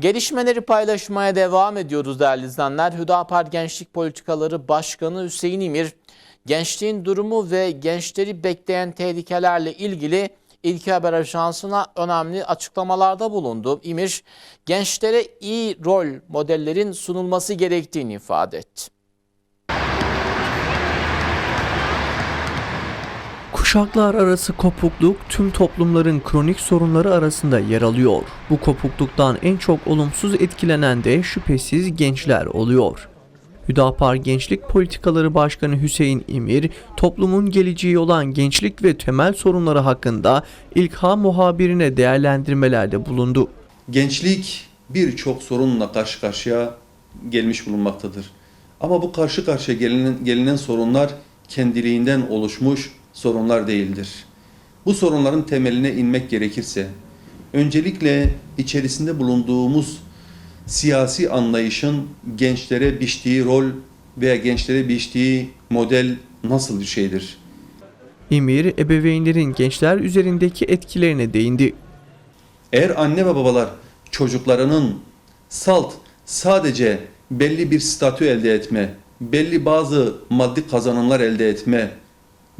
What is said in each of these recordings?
Gelişmeleri paylaşmaya devam ediyoruz değerli izleyenler. Hüdapar Gençlik Politikaları Başkanı Hüseyin İmir, gençliğin durumu ve gençleri bekleyen tehlikelerle ilgili İlki Haber Ajansı'na önemli açıklamalarda bulundu. İmir, gençlere iyi rol modellerin sunulması gerektiğini ifade etti. Kuşaklar arası kopukluk tüm toplumların kronik sorunları arasında yer alıyor. Bu kopukluktan en çok olumsuz etkilenen de şüphesiz gençler oluyor. Hüdapar Gençlik Politikaları Başkanı Hüseyin İmir, toplumun geleceği olan gençlik ve temel sorunları hakkında İlkha muhabirine değerlendirmelerde bulundu. Gençlik birçok sorunla karşı karşıya gelmiş bulunmaktadır. Ama bu karşı karşıya gelinen, gelinen sorunlar kendiliğinden oluşmuş sorunlar değildir. Bu sorunların temeline inmek gerekirse, öncelikle içerisinde bulunduğumuz siyasi anlayışın gençlere biçtiği rol veya gençlere biçtiği model nasıl bir şeydir? İmir, ebeveynlerin gençler üzerindeki etkilerine değindi. Eğer anne ve babalar çocuklarının salt sadece belli bir statü elde etme, belli bazı maddi kazanımlar elde etme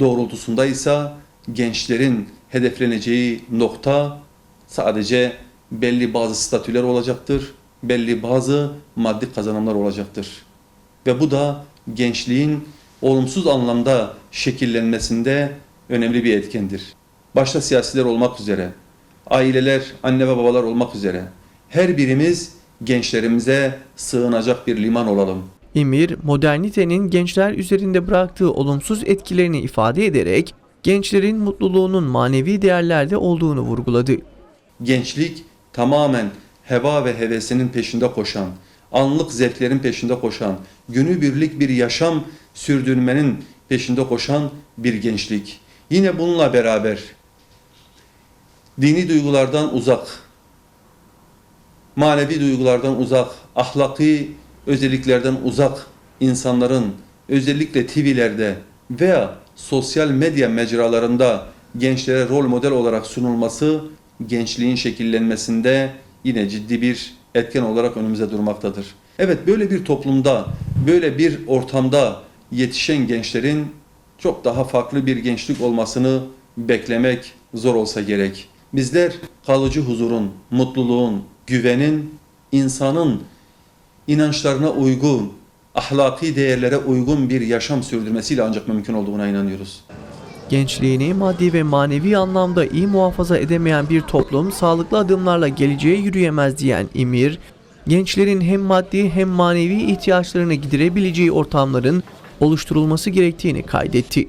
doğrultusundaysa gençlerin hedefleneceği nokta sadece belli bazı statüler olacaktır, belli bazı maddi kazanımlar olacaktır. Ve bu da gençliğin olumsuz anlamda şekillenmesinde önemli bir etkendir. Başta siyasiler olmak üzere, aileler, anne ve babalar olmak üzere her birimiz gençlerimize sığınacak bir liman olalım. İmir, modernitenin gençler üzerinde bıraktığı olumsuz etkilerini ifade ederek gençlerin mutluluğunun manevi değerlerde olduğunu vurguladı. Gençlik tamamen heva ve hevesinin peşinde koşan, anlık zevklerin peşinde koşan, günübirlik bir yaşam sürdürmenin peşinde koşan bir gençlik. Yine bununla beraber dini duygulardan uzak, manevi duygulardan uzak, ahlaki özelliklerden uzak insanların özellikle TV'lerde veya sosyal medya mecralarında gençlere rol model olarak sunulması gençliğin şekillenmesinde yine ciddi bir etken olarak önümüze durmaktadır. Evet böyle bir toplumda, böyle bir ortamda yetişen gençlerin çok daha farklı bir gençlik olmasını beklemek zor olsa gerek. Bizler kalıcı huzurun, mutluluğun, güvenin, insanın inançlarına uygun, ahlaki değerlere uygun bir yaşam sürdürmesiyle ancak mümkün olduğuna inanıyoruz. Gençliğini maddi ve manevi anlamda iyi muhafaza edemeyen bir toplum sağlıklı adımlarla geleceğe yürüyemez diyen İmir, gençlerin hem maddi hem manevi ihtiyaçlarını giderebileceği ortamların oluşturulması gerektiğini kaydetti.